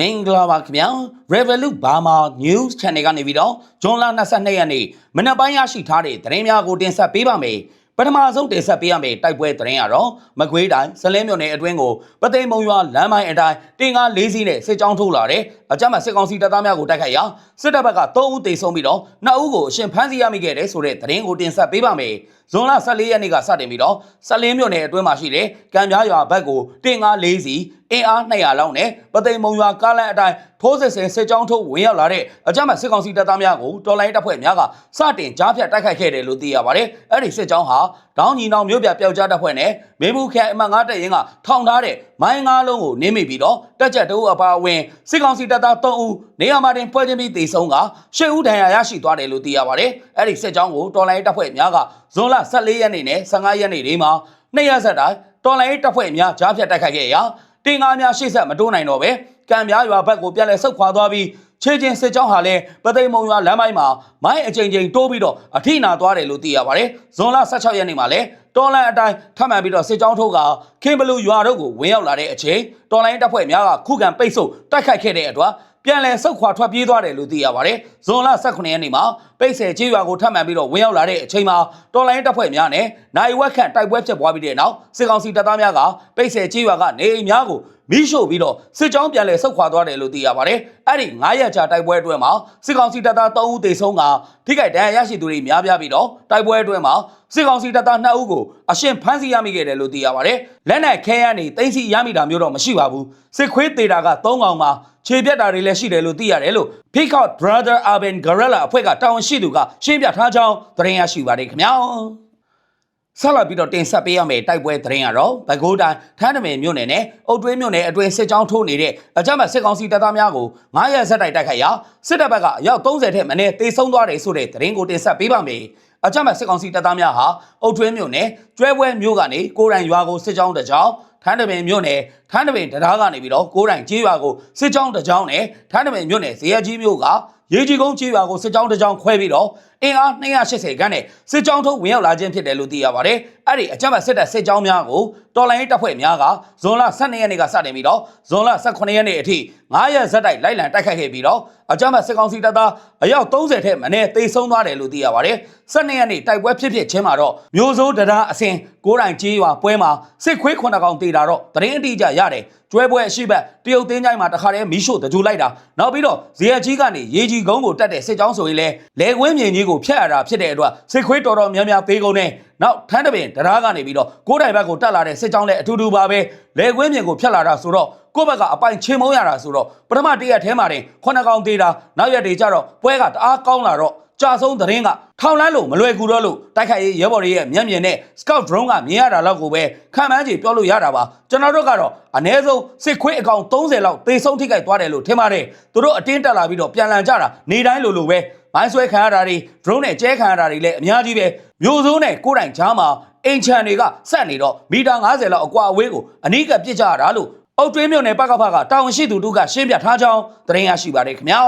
မင်္ဂလာပါခင်ဗျာ Revolut Burma News Channel ကနေပြီးတော့ဇွန်လ22ရက်နေ့မနက်ပိုင်းရရှိထားတဲ့သတင်းများကိုတင်ဆက်ပေးပါမယ်ပထမဆုံးတင်ဆက်ပေးရမယ့်တိုက်ပွဲသတင်းကတော့မကွေးတိုင်းစလင်းမြို့နယ်အတွင်းကိုပသိမ်မုံရွာလမ်းပိုင်းအတိုင်းတင်ကား၄စီးနဲ့စစ်ကြောင်းထိုးလာတဲ့အကြမ်းဖက်စစ်ကောင်စီတပ်သားများကိုတိုက်ခိုက်ရာစစ်တပ်ဘက်က3ဦးသေဆုံးပြီးတော့2ဦးကိုအရှင်ဖမ်းဆီးရမိခဲ့တဲ့ဆိုတဲ့သတင်းကိုတင်ဆက်ပေးပါမယ်ဇွန်လ14ရက်နေ့ကစတင်ပြီးတော့စလင်းမြို့နယ်အတွင်းမှာရှိတဲ့ကံပြားရွာဘက်ကိုတင်ကား၄စီး အင်အား200လောက်နဲ့ပသိမ်မုံရွာကားလမ်းအတိုင်းထိုးစစ်ဆင်စစ်ကြောင်းထုတ်ဝင်ရောက်လာတဲ့အကြမ်းဖက်စစ်ကောင်စီတပ်သားများကိုတော်လိုင်းတပ်ဖွဲ့များကစတင်ကြားဖြတ်တိုက်ခိုက်ခဲ့တယ်လို့သိရပါတယ်။အဲ့ဒီစစ်ကြောင်းဟာတောင်းညီနောင်မြို့ပြပျောက်ကြားတပ်ဖွဲ့နဲ့မင်းဘူးခရိုင်အမှတ်9တပ်ရင်းကထောင်ထားတဲ့မိုင်း၅လုံးကိုနင်းမိပြီးတော့တက်ကြက်တိုးအပါအဝင်စစ်ကောင်စီတပ်သား3ဦးနေရာမှာတင်ပွဲချင်းပြီးတေဆုံးကရှစ်ဦးဒဏ်ရာရရှိသွားတယ်လို့သိရပါတယ်။အဲ့ဒီစစ်ကြောင်းကိုတော်လိုင်းတပ်ဖွဲ့များကဇွန်လ14ရက်နေ့နဲ့15ရက်နေ့တွေမှာနှစ်ရက်ဆက်တိုင်းတော်လိုင်းတပ်ဖွဲ့များကြားဖြတ်တိုက်ခိုက်ခဲ့ရာ တင်ကားများရှေ့ဆက်မတိုးနိုင်တော့ပဲကံပြားရွာဘက်ကိုပြန်လဲဆုတ်ခွာသွားပြီးချေချင်းစစ်ကြောင်းဟာလည်းပသိမ်မုံရွာလမ်းပိုင်းမှာမိုင်းအကြိမ်ကြိမ်တိုးပြီးတော့အထိနာသွားတယ်လို့သိရပါတယ်။ဇွန်လ16ရက်နေ့မှာလည်းတော်လန်အတိုင်းထပ်မံပြီးတော့စစ်ကြောင်းထုတ်ကခင်ဘလူရွာတို့ကိုဝင်ရောက်လာတဲ့အချိန်တော်လိုင်းတပ်ဖွဲ့များကခုခံပိတ်ဆို့တိုက်ခိုက်ခဲ့တဲ့အတွက် ပြန်လည်ဆုတ်ခွာထွက်ပြေးသွားတယ်လို့သိရပါတယ်။ဇွန်လ18ရက်နေ့မှာပိတ်ဆယ်ကျေးရွာကိုထပ်မံပြီးတော့ဝင်ရောက်လာတဲ့အချိန်မှာတော်လိုင်းတပ်ဖွဲ့များနဲ့နိုင်ဝက်ခန့်တိုက်ပွဲဖြစ်ပွားပြီးတဲ့နောက်စစ်ကောင်စီတပ်သားများကပိတ်ဆယ်ကျေးရွာကနေအိမ်များကို မိရှို့ပြီးတော့စစ်ကြောင်းပြန်လည်ဆုတ်ခွာသွားတယ်လို့သိရပါတယ်။အဲ့ဒီ9ရက်ကြာတိုက်ပွဲအတွင်းမှာစစ်ကောင်စီတပ်သား3ဦးသေဆုံးကထိခိုက်ဒဏ်ရာရရှိသူတွေများပြားပြီးတော့တိုက်ပွဲအတွင်းမှာစစ်ကောင်စီတပ်သား2ဦးကိုအရှင်ဖမ်းဆီးရမိခဲ့တယ်လို့သိရပါတယ်။လက်နက်ခဲယမ်းတွေတင်စီရမိတာမျိုးတော့မရှိပါဘူး။စစ်ခွေးသေးတာက3កောင်မှာခြေပြတ်တာတွေလည်းရှိတယ်လို့သိရတယ်လို့ Peacock Brother Urban Guerrilla အဖွဲ့ကတာဝန်ရှိသူကရှင်းပြထားကြောင်းသတင်းရရှိပါတယ်ခင်ဗျာ။ ဆက်လက်ပြီးတော့တင်ဆက်ပေးရမယ့်တိုက်ပွဲသတင်းကတော့ဘကိုးတိုင်းထန်းတမင်မြို့နယ်နဲ့အုတ်တွင်းမြို့နယ်အတွင်းစစ်ကြောင်းထိုးနေတဲ့အကြမ်းဖက်စစ်ကောင်စီတပ်သားများကို9ရက်ဆက်တိုက်တိုက်ခိုက်ရာစစ်တပ်ဘက်ကအယောက်30ထက်မနည်းတေဆုံးသွားတယ်ဆိုတဲ့သတင်းကိုတင်ဆက်ပေးပါမယ်။အကြမ်းဖက်စစ်ကောင်စီတပ်သားများဟာအုတ်တွင်းမြို့နယ်ကျွဲပွဲမြို့ကနေကိုရိုင်ရွာကိုစစ်ကြောင်းတစ်ကြောင်းထန်းတပင်မြို့နယ်ထန်းတပင်တရားကနေပြီးတော့ကိုးတိုင်ကျေးရွာကိုစစ်ကြောင်းတစ်ကြောင်းနဲ့ထန်းတပင်မြို့နယ်ဇေယျကြီးမြို့က ရေကြီးကုန်းကျေးရွာကိုစစ်ကြောင်းတစ်ကြောင်းခွဲပြီးတော့အင်အား280ခန်းနဲ့စစ်ကြောင်းထုတ်ဝင်ရောက်လာခြင်းဖြစ်တယ်လို့သိရပါတယ်။အဲ့ဒီအကြမ်းဖက်စစ်တပ်စစ်ကြောင်းများကိုတော်လိုင်းတပ်ဖွဲ့များကဇွန်လ12ရက်နေ့ကစတင်ပြီးတော့ဇွန်လ18ရက်နေ့အထိ9ရက်ဇက်တိုက်လိုက်လံတိုက်ခိုက်ခဲ့ပြီးတော့အကြမ်းဖက်စစ်ကောင်စီတပ်သားအယောက်30ထက်မနည်းသေဆုံးသွားတယ်လို့သိရပါတယ်။12ရက်နေ့တိုက်ပွဲဖြစ်ဖြစ်ချင်းမှာတော့မျိုးစိုးတရားအစဉ်ကိုးတိုင်ကျေးရွာပွဲမှာစစ်ခွေး9ကောင်တေတာတော့တရင်အတိအကျရတယ်။ကျွဲပွဲအရှိဘက်တရုတ်သင်းချိုင်းမှာတခါတည်းမီးရှို့တကြိုလိုက်တာနောက်ပြီးတော့ဇေယျကြီးကနေရေကြီးကုန်းကိုတက်တဲ့စစ်ကြောင်းဆိုရင်လေလေကွင်းမြင်ကြီးကိုဖျက်ရတာဖြစ်တဲ့အတွက်စစ်ခွေးတော်တော်များများသေးကုန်နေနောက်ထန်းတပင်တရားကနေပြီးတော့ကိုးတိုင်ဘက်ကိုတက်လာတဲ့စစ်ကြောင်းလည်းအထူးတူပါပဲလေကွင်းမြင်ကိုဖျက်လာတာဆိုတော့ကိုယ့်ဘက်ကအပိုင်ချင်းမုံရတာဆိုတော့ပထမတရက်ထဲမှာတင်ခုနှစ်ကောင်သေးတာနောက်ရက်တွေကျတော့ပွဲကတအားကောင်းလာတော့ ကြာဆုံးသတင်းကထောင်လန်းလို့မလွယ်ကူတော့လို့တိုက်ခိုက်ရေးရဲဘော်တွေရဲ့မျက်မြင်နဲ့ scout drone ကမြင်ရတာလောက်ကိုပဲခံမှန်းကြည့်ပြောလို့ရတာပါကျွန်တော်တို့ကတော့အ ਨੇ ဆုံးစစ်ခွေးအကောင်30လောက်သေဆုံးထိခိုက်သွားတယ်လို့ထင်ပါတယ်သူတို့အတင်းတက်လာပြီးတော့ပြန်လန်ကြတာနေတိုင်းလိုလိုပဲမိုင်းဆွဲခံရတာတွေ drone နဲ့ကျဲခံရတာတွေလည်းအများကြီးပဲမျိုးစိုးနဲ့ကိုယ်တိုင်ချားမှာအင်ချန်တွေကဆက်နေတော့မီတာ90လောက်အကွာအဝေးကိုအနီးကပ်ပစ်ကြရတာလို့အုတ်တွင်းမြို့နယ်ပကဖကတာဝန်ရှိသူတို့ကရှင်းပြထားကြောင်းသတင်းရရှိပါတယ်ခင်ဗျာ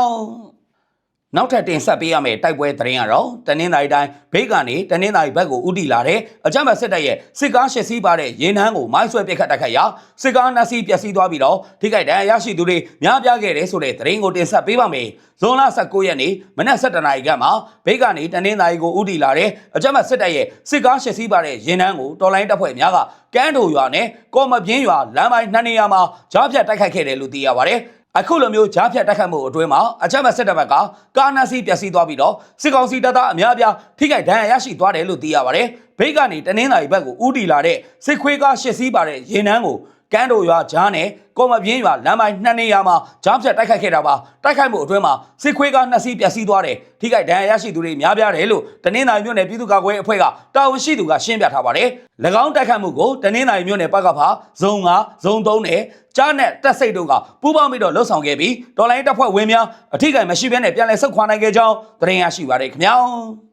နောက်ထပ်တင်ဆက်ပေးရမယ့်တိုက်ပွဲသတင်းကတော့တနင်္သာရီတိုင်းဘေးကနေတနင်္သာရီဘက်ကိုဥတီလာတဲ့အကြမ်းဖက်စစ်တပ်ရဲ့စစ်ကားရှစ်စီးပါတဲ့ရင်နှန်းကိုမိုင်းဆွဲပစ်ခတ်တိုက်ခိုက်ရာစစ်ကားနှစ်စီးပျက်စီးသွားပြီးတော့ထိခိုက်ဒဏ်ရာရရှိသူတွေများပြားခဲ့တယ်ဆိုတဲ့သတင်းကိုတင်ဆက်ပေးပါမယ်။ဇွန်လ19ရက်နေ့မနက်7:00နာရီခန့်မှာဘေးကနေတနင်္သာရီကိုဥတီလာတဲ့အကြမ်းဖက်စစ်တပ်ရဲ့စစ်ကားရှစ်စီးပါတဲ့ရင်နှန်းကိုတော်လိုင်းတပ်ဖွဲ့များကကန်းတိုရွာနဲ့ကော်မပြင်းရွာလမ်းပိုင်းနှစ်နေရာမှာကြားဖြတ်တိုက်ခိုက်ခဲ့တယ်လို့သိရပါတယ်။ အခုလိုမျိုးကြားဖြတ်တိုက်ခတ်မှုအတွင်းမှာအချက်မဲ့စစ်တပ်ဘက်ကကာနာစီပျက်စီးသွားပြီးတော့စစ်ကောင်စီတပ်သားအများအပြားထိခိုက်ဒဏ်ရာရရှိသွားတယ်လို့သိရပါတယ်။ဘေးကနေတနင်္သာရီဘက်ကိုဥတီလာတဲ့စစ်ခွေးကားရှစ်စီးပါတဲ့ရင်နှန်းကို ကန်းတိုရွာဂျားနဲ့ကော်မပြင်းရွာလမ်းပိုင်းနှစ်နေရာမှာကြားဖြတ်တိုက်ခိုက်ခဲ့တာပါတိုက်ခိုက်မှုအတွင်းမှာစစ်ခွေးကားနှစ်စီးပျက်စီးသွားတယ်ထိခိုက်ဒဏ်ရာရရှိသူတွေများပြားတယ်လို့တနင်္သာရီမြို့နယ်ပြည်သူ့ကာကွယ်အဖွဲ့ကတာဝန်ရှိသူကရှင်းပြထားပါတယ်၎င်းတိုက်ခိုက်မှုကိုတနင်္သာရီမြို့နယ်ပကဖာဇုံ9ဇုံ3နဲ့ကြားနဲ့တက်စိတ်တို့ကပူးပေါင်းပြီးတော့လှုပ်ဆောင်ခဲ့ပြီးဒေါ်လာရင်းတပ်ဖွဲ့ဝင်များအထိကိမရှိဘဲနဲ့ပြန်လည်ဆုတ်ခွာနိုင်ခဲ့ကြောင်းသတင်းရရှိပါတယ်ခင်ဗျာ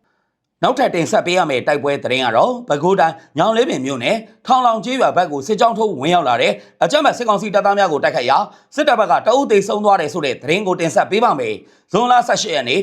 နောက်ထပ်တင်ဆက်ပေးရမယ့်တိုက်ပွဲသတင်းကတော့ပဲခူးတိုင်းညောင်လေးပင်မြို့နယ်ထောင်လောင်ကျေးရွာဘက်ကိုစစ်ကြောင်းထုတ်ဝင်ရောက်လာတဲ့အကြမ်းဖက်စစ်ကောင်စီတပ်သားများကိုတိုက်ခိုက်ရာစစ်တပ်ဘက်ကတအုပ်သေးဆုံးသွားတယ်ဆိုတဲ့သတင်းကိုတင်ဆက်ပေးပါမယ်။ဇွန်လ18ရက်နေ့ည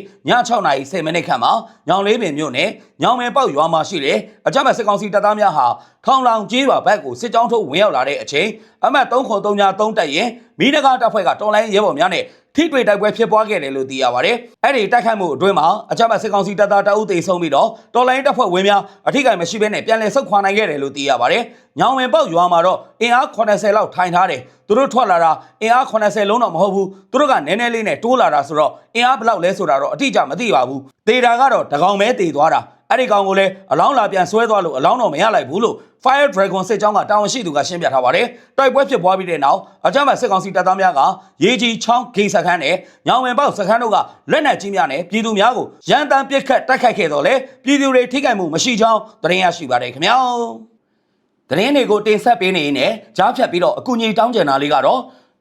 6နာရီ10မိနစ်ခန့်မှာညောင်လေးပင်မြို့နယ်ညောင်ပင်ပေါက်ရွာမှာရှိတဲ့အကြမ်းဖက်စစ်ကောင်စီတပ်သားများဟာထောင်လောင်ကျေးရွာဘက်ကိုစစ်ကြောင်းထုတ်ဝင်ရောက်လာတဲ့အချိန်အမှတ်303တက်ရင်မိနဂါတပ်ဖွဲ့ကတော်လိုင်းရဲဘော်များနဲ့ ထိတွေ့တိုက်ပွဲဖြစ်ပွားခဲ့တယ်လို့သိရပါတယ်။အဲ့ဒီတိုက်ခိုက်မှုအတွင်းမှာအကြမ်းဖက်စစ်ကောင်စီတပ်သားတအုပ်သေးဆုံးပြီးတော့တော်လိုင်းတပ်ဖွဲ့ဝင်များအထိကိမရှိဘဲနဲ့ပြန်လည်ဆုတ်ခွာနိုင်ခဲ့တယ်လို့သိရပါတယ်။ညောင်ဝင်ပေါက်ရွာမှာတော့အင်အား80လောက်ထိုင်ထားတယ်။သူတို့ထွက်လာတာအင်အား80လုံးတော့မဟုတ်ဘူး။သူတို့ကနည်းနည်းလေးနဲ့တိုးလာတာဆိုတော့အင်အားဘယ်လောက်လဲဆိုတာတော့အတိအကျမသိပါဘူး။တေတာကတော့တကောင်ပဲတေသွားတာ။ အဲ့ဒီကောင်ကိုလည်းအလောင်းလာပြန်ဆွဲသွားလို့အလောင်းတော့မရလိုက်ဘူးလို့ Fire Dragon စစ်ကြောင်းကတာဝန်ရှိသူကရှင်းပြထားပါတယ်။တိုက်ပွဲဖြစ်ပွားပြီးတဲ့နောက်အကြမ်းဖက်စစ်ကောင်စီတပ်သားများကရေကြီးချောင်းဂိတ်စခန်းနဲ့ညောင်ဝင်ပေါက်စခန်းတို့ကလက်နက်ကြီးများနဲ့ပြည်သူများကိုရန်တမ်းပစ်ခတ်တိုက်ခိုက်ခဲ့တော့လေပြည်သူတွေထိခိုက်မှုမရှိကြောင်းသတင်းရရှိပါတယ်ခင်ဗျာ။သတင်းတွေကိုတင်ဆက်ပေးနေရင်လည်းကြားဖြတ်ပြီးတော့အကူအညီတောင်းကြတာလေးကတော့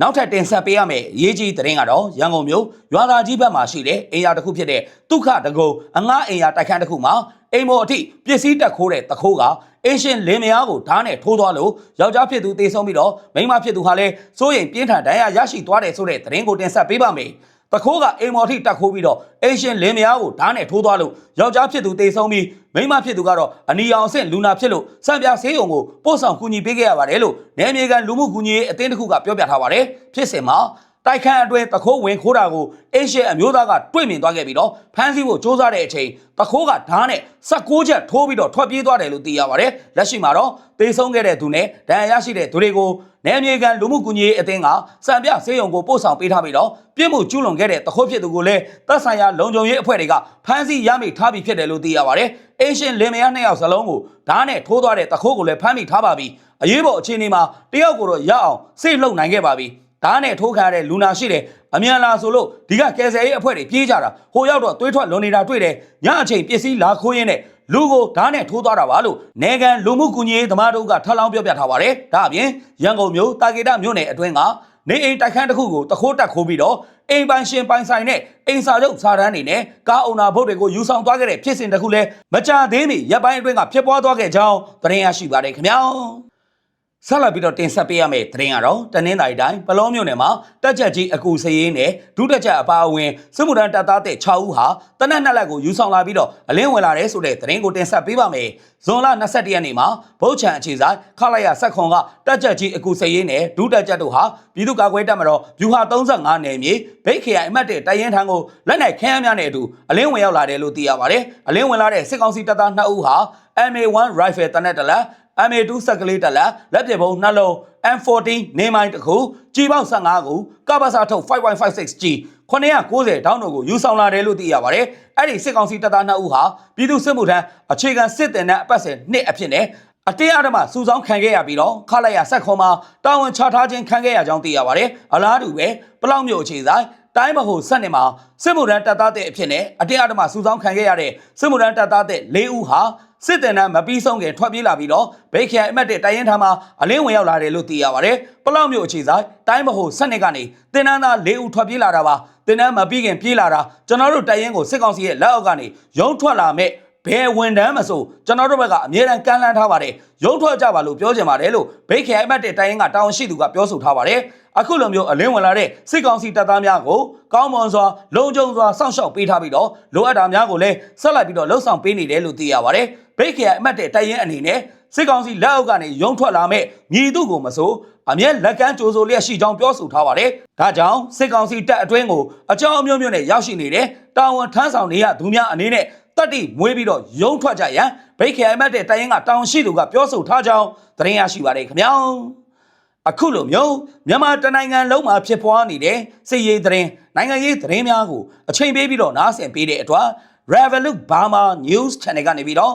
နောက်ထပ်တင်ဆက်ပေးရမယ့်ရေးကြီးသတင်းကတော့ရန်ကုန်မြို့ရွာသာကြီးဘက်မှာရှိတဲ့အိမ်ယာတစ်ခုဖြစ်တဲ့ဒုက္ခတကုံအငှားအိမ်ယာတိုက်ခန်းတစ်ခုမှာအိမ်မော်အထိပစ္စည်းတက်ခိုးတဲ့တခိုးကအင်းရှင်လင်းမယားကိုဓာတ်နဲ့ထိုးသွားလို့ယောက်ျားဖြစ်သူတေဆုံးပြီးတော့မိန်းမဖြစ်သူဟာလည်းစိုးရိမ်ပြင်းထန်ဒဏ်ရာရရှိသွားတယ်ဆိုတဲ့သတင်းကိုတင်ဆက်ပေးပါမယ်။ တခိုးကအိမ်မော်ထိတက်ခိုးပြီးတော့အင်းရှင်လင်းမယားကိုဓာတ်နဲ့ထိုးသွားလို့ယောက်ျားဖြစ်သူတေဆုံးပြီးမိန်းမဖြစ်သူကတော့အနီရောင်အဆင့်လူနာဖြစ်လို့စံပြဆေးရုံကိုပို့ဆောင်ကူညီပေးခဲ့ရပါတယ်လို့နယ်မြေကန်လူမှုကူညီရေးအသင်းတစ်ခုကပြောပြထားပါတယ်။ဖြစ်စဉ်မှာ တိုက်ခန်းအတွင်းတခိုးဝင်ခိုးတာကိုအေရှအမျိုးသားကတွေ့မြင်သွားခဲ့ပြီးတော့ဖမ်းဆီးဖို့စ조사တဲ့အချိန်တခိုးကဓာတ်နဲ့16ချက်ထိုးပြီးတော့ထွက်ပြေးသွားတယ်လို့သိရပါတယ်။လက်ရှိမှာတော့တေဆုံးခဲ့တဲ့သူနဲ့ဒဏ်ရာရရှိတဲ့သူတွေကိုနယ်မြေကန်လူမှုကူညီရေးအသင်းကစံပြဆေးရုံကိုပို့ဆောင်ပေးထားပြီးတော့ပြစ်မှုကျူးလွန်ခဲ့တဲ့တခိုးဖြစ်သူကိုလည်းတပ်ဆိုင်ရာလုံခြုံရေးအဖွဲ့တွေကဖမ်းဆီးရမိထားပြီးဖြစ်တယ်လို့သိရပါတယ်။အေရှလင်မယားနှစ်ယောက်စလုံးကိုဓာတ်နဲ့ထိုးသွားတဲ့တခိုးကိုလည်းဖမ်းမိထားပါပြီ။အရေးပေါ်အခြေအနေမှာတယောက်ကိုတော့ရအောင်စိတ်လှုပ်နိုင်ခဲ့ပါပြီ။ ဓာတ်နဲ့ထိုးခါတဲ့လူနာရှိတယ်အမြန်လာဆိုလို့ဒီကကယ်ဆယ်ရေးအဖွဲ့တွေပြေးကြတာဟိုရောက်တော့သွေးထွက်လွန်နေတာတွေ့တယ်ညအချိန်ပစ္စည်းလာခိုးရင်းနဲ့လူကိုဓာတ်နဲ့ထိုးသွားတာပါလို့နေကန်လူမှုကူညီရေးသမားတို့ကထပ်လောင်းပြောပြထားပါတယ်ဒါအပြင်ရန်ကုန်မြို့တာကေတမြို့နယ်အတွင်းကနေအိမ်တိုက်ခန်းတစ်ခုကိုတခိုးတက်ခိုးပြီးတော့အိမ်ပိုင်ရှင်ပိုင်ဆိုင်နဲ့အိမ်စာချုပ်စာတမ်းတွေနဲ့ကားအုံနာဘုတ်တွေကိုယူဆောင်သွားခဲ့တဲ့ဖြစ်စဉ်တစ်ခုလည်းမကြသေးမီရပ်ပိုင်းအတွင်းကဖြစ်ပွားသွားခဲ့ကြောင်းသတင်းရရှိပါတယ်ခင်ဗျာ ဆက်လက်ပြီးတော့တင်ဆက်ပေးရမယ့်သတင်းကတော့တနင်္သာရီတိုင်းပလောမြို့နယ်မှာတက်ကြက်ကြီးအကူစရေးနဲ့ဒုတက်ကြက်အပါအဝင်စစ်မှုထမ်းတပ်သားတဲ့6ဦးဟာတနက်နှစ်လက်ကိုယူဆောင်လာပြီးတော့အလင်းဝင်လာတဲ့ဆိုတဲ့သတင်းကိုတင်ဆက်ပေးပါမယ်။ဇွန်လ22ရက်နေ့မှာဗုတ်ချံအခြေဆိုင်ခလိုက်ရဆက်ခွန်ကတက်ကြက်ကြီးအကူစရေးနဲ့ဒုတက်ကြက်တို့ဟာပြည်သူ့ကာကွယ်တပ်မတော်ဗျူဟာ35နယ်မြေဘိတ်ခရိုင်အမှတ်တဲ့တိုင်ရင်ထံကိုလက်နက်ခဲယမ်းများနဲ့အတူအလင်းဝင်ရောက်လာတယ်လို့သိရပါတယ်။အလင်းဝင်လာတဲ့စစ်ကောင်စီတပ်သား2ဦးဟာ MA1 rifle တနက်တလက် MA2 စက်ကလေးတက်လက်လက်ပြပုံနှလုံး M14 နေမိုင်းတစ်ခုကြီးပေါက်15ခုကပ္ပစာထုတ် 5.56G 990တောင်းတို့ကိုယူဆောင်လာတယ်လို့သိရပါတယ်။အဲ့ဒီစစ်ကောင်စီတပ်သား2ဦးဟာပြည်သူစစ်မှုထမ်းအခြေခံစစ်တင်တဲ့အပတ်စဉ်နှစ်အဖြစ်နဲ့အတင်းအဓမ္မစူဆောင်းခံခဲ့ရပြီးတော့ခလိုက်ရဆက်ခွန်မှာတာဝန်ချထားခြင်းခံခဲ့ရကြောင်းသိရပါတယ်။အလားတူပဲပလောက်မျိုးအခြေဆိုင်တိုင်းမဟုတ်ဆက်နေမှာစစ်မှုထမ်းတပ်သားတဲ့အဖြစ်နဲ့အတင်းအဓမ္မစူဆောင်းခံခဲ့ရတဲ့စစ်မှုထမ်းတပ်သားတဲ့၄ဦးဟာ စစ်တင်တန်းမပြီးဆုံးခင်ထွက်ပြေးလာပြီးတော့ဘိတ်ခရိုင်အမတ်တဲ့တိုင်ရင်ထားမှာအလင်းဝင်ရောက်လာတယ်လို့သိရပါတယ်။ပလောက်မျိုးအခြေဆိုင်တိုင်းမဟုတ်ဆက်နေကနေတင်နန်းသား၄ဦးထွက်ပြေးလာတာပါ။တင်နန်းမပြီးခင်ပြေးလာတာကျွန်တော်တို့တိုင်ရင်ကိုစစ်ကောင်စီရဲ့လက်အောက်ကနေရုံထွက်လာမဲ့ဘယ်ဝန်တန်းမဆိုကျွန်တော်တို့ဘက်ကအမြဲတမ်းကမ်းလှမ်းထားပါတယ်ရုံထွက်ကြပါလို့ပြောချင်ပါတယ်လို့ဘိတ်ခရိုင်အမတ်တဲ့တိုင်ရင်ကတာဝန်ရှိသူကပြောဆိုထားပါတယ်အခုလိုမျိုးအလင်းဝင်လာတဲ့စစ်ကောင်စီတပ်သားများကိုကောင်းမွန်စွာလုံခြုံစွာစောင့်ရှောက်ပေးထားပြီးတော့လိုအပ်တာများကိုလည်းဆက်လက်ပြီးတော့လှုပ်ဆောင်ပေးနေတယ်လို့သိရပါတယ် ဘိတ်ခရိုင်အမတ်တဲ့တိုင်ရင်အနေနဲ့စစ်ကောင်စီလက်အောက်ကနေရုံထွက်လာမဲ့ညီသူကိုမဆိုအမျက်လက်ကမ်းကြိုးဆိုလျက်ရှိကြောင်းပြောဆိုထားပါတယ်။ဒါကြောင့်စစ်ကောင်စီတပ်အတွင်းကိုအကြောင်းအမျိုးမျိုးနဲ့ရောက်ရှိနေတဲ့တာဝန်ထမ်းဆောင်နေရသူများအနေနဲ့တတိမွေးပြီးတော့ရုံထွက်ကြရန်ဘိတ်ခရိုင်မတ်တဲ့တိုင်ရင်ကတောင်ရှိသူကပြောဆိုထားကြောင်းသတင်းရရှိပါတယ်ခင်ဗျာအခုလိုမျိုးမြန်မာတနိုင်ငံလုံးမှာဖြစ်ပွားနေတဲ့စစ်ရေးသတင်းနိုင်ငံရေးသတင်းများကိုအချိန်ပေးပြီးတော့နားဆင်ပေးတဲ့အတွက် Revolut Burma News Channel ကနေပြီးတော့